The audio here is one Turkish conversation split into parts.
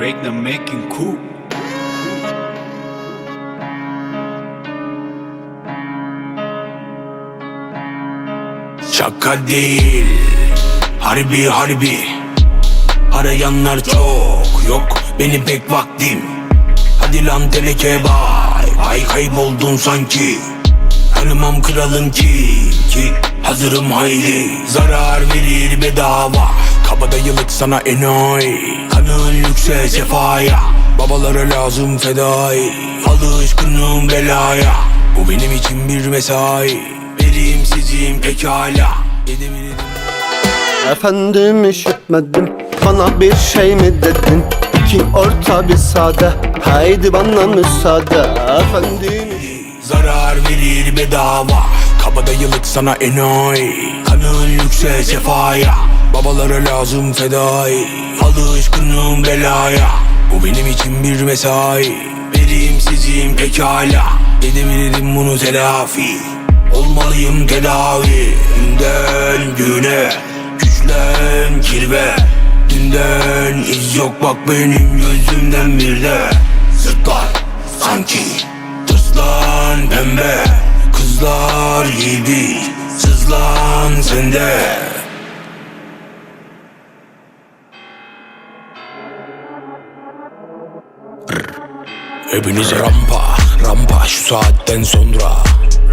Rake the making cool. Şaka değil Harbi harbi. Arayanlar çok Yok benim pek vaktim. Hadi lan teleke bay Ay kayboldun sanki. Tanımam kralın ki Ki hazırım haydi Zarar verir bedava Kabadayılık sana enayi Kanın yükse sefaya. Babalara lazım fedai. Alışkınım belaya. Bu benim için bir mesai. Vereyim sizin pekala. Dedim Efendim işitmedim. Bana bir şey mi dedin? İki orta bir sade. Haydi bana müsaade. Efendim Zarar verir bedava. Kabadayılık sana enayi Kanın yükse sefaya Babalara lazım fedai. Alışkınım belaya. Bu benim için bir mesai. Vereyim sizin pekala. Dedim bunu telafi. Olmalıyım tedavi. Günden güne Güçlen kirve. Dünden iz yok bak benim gözümden bir de. Sırtlar sanki Tırslan pembe. Kızlar gibi Sızlan sende Hepiniz rampa Rampa. Şu saatten sonra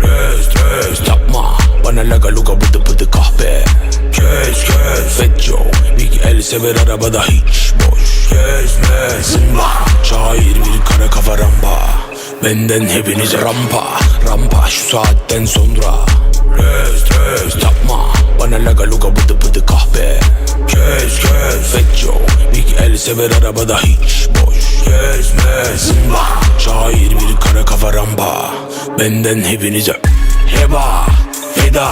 Rest rest yapma. Bana laga luga bıdı bıdı kahve Kes kes. Fat Joe Big El sever arabada hiç boş. Kesme zımba. Şair bir kara kafa rampa. Benden hepiniz rampa Rampa. Şu saatten sonra Rest rest yapma. Bana laga luga bıdı bıdı kahve Kes kes. Fat Joe Big El sever arabada hiç boş. Kesme zımba Şair bir kara kafa rampa Benden hepinize Heba Feda.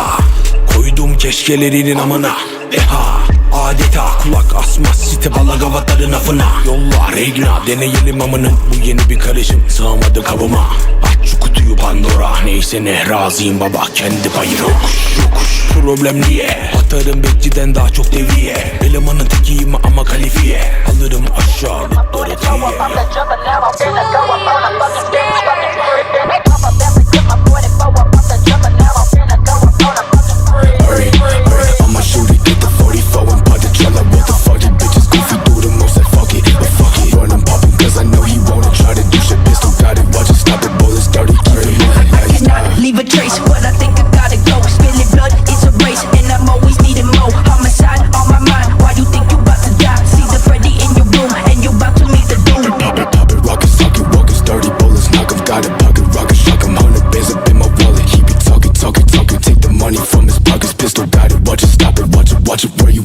Koydum keşkelerinin amına. Deha. Adeta kulak asmaz site balagavatların afına. Yolla regna deneyelim amının Bu yeni bir karışım sığamadı kabıma. Aç şu kutuyu Pandora. Neyse ne razıyım baba kendi payı yokuş yokuş. Problem niye? Atarım bekçiden daha çok deviye but I think I gotta go. Spilling blood, it's a race, and I'm always needing more. Homicide on my mind, why you think you about to die? See the Freddy in your room, and you about to meet the doom. Pop it, pop it, rock it, suck it, rock it, dirty bullets, knock him, got it, pocket, rock it, shock him, hundred bands up in my wallet. keep it talkin', talkin', talkin', take the money from his pockets, pistol got it, watch it, stop it, watch it, watch it, where you